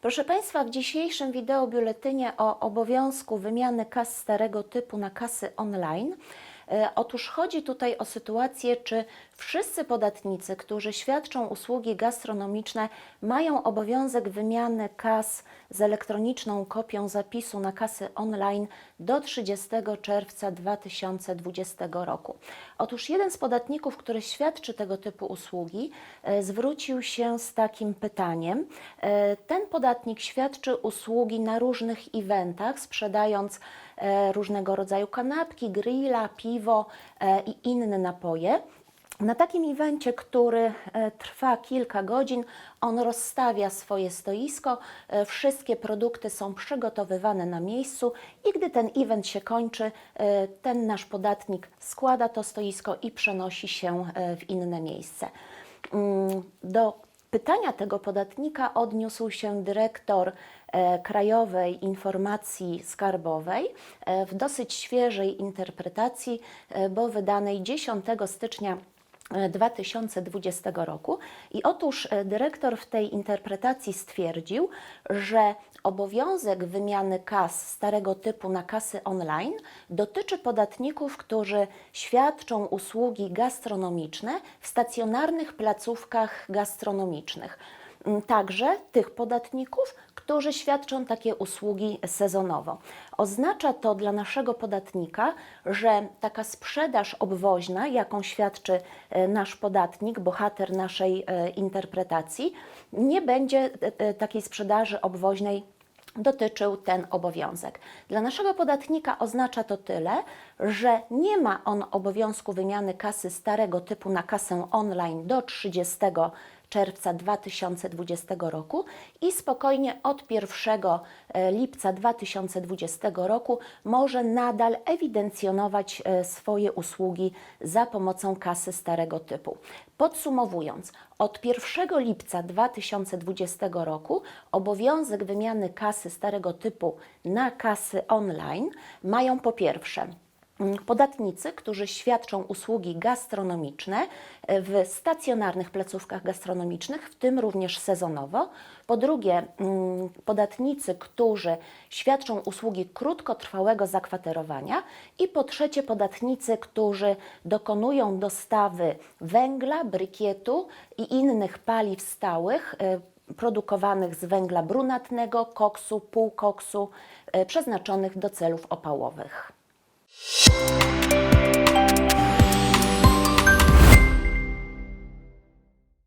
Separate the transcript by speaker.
Speaker 1: Proszę Państwa, w dzisiejszym wideo biuletynie o obowiązku wymiany kas starego typu na kasy online. E, Otóż chodzi tutaj o sytuację, czy wszyscy podatnicy, którzy świadczą usługi gastronomiczne, mają obowiązek wymiany kas z elektroniczną kopią zapisu na kasy online do 30 czerwca 2020 roku. Otóż jeden z podatników, który świadczy tego typu usługi, e, zwrócił się z takim pytaniem. E, Ten podatnik świadczy usługi na różnych eventach, sprzedając różnego rodzaju kanapki, grilla, piwo e, i inne napoje. Na takim evencie, który e, trwa kilka godzin, on rozstawia swoje stoisko, e, wszystkie produkty są przygotowywane na miejscu i gdy ten event się kończy, ten nasz podatnik składa to stoisko i przenosi się w inne miejsce. Mm, Do pytania tego podatnika odniósł się dyrektor e, Krajowej Informacji Skarbowej e, w dosyć świeżej interpretacji, e, bo wydanej 10 stycznia 2020 roku. I otóż e, dyrektor w tej interpretacji stwierdził, że obowiązek wymiany kas starego typu na kasy online dotyczy podatników, którzy świadczą usługi gastronomiczne w stacjonarnych placówkach gastronomicznych. Mm, Także tych podatników, którzy świadczą takie usługi sezonowo. Oznacza to dla naszego podatnika, że taka sprzedaż obwoźna, jaką świadczy e, nasz podatnik, bohater naszej e, interpretacji, nie będzie e, takiej sprzedaży obwoźnej dotyczył ten obowiązek. Dla naszego podatnika oznacza to tyle, że nie ma on obowiązku wymiany kasy starego typu na kasę online do 30 czerwca 2020 roku i spokojnie od 1 lipca 2020 roku może nadal ewidencjonować e, swoje usługi za pomocą kasy starego typu. Podsumowując, od 1 lipca 2020 roku obowiązek wymiany kasy starego typu na kasy online mają po pierwsze podatnicy, którzy świadczą usługi gastronomiczne e, w stacjonarnych placówkach gastronomicznych, w tym również sezonowo. Po drugie, mm, podatnicy, którzy świadczą usługi krótkotrwałego zakwaterowania. I po trzecie, podatnicy, którzy dokonują dostawy węgla, brykietu i innych paliw stałych e, produkowanych z węgla brunatnego, koksu, półkoksu, e, przeznaczonych do celów opałowych. you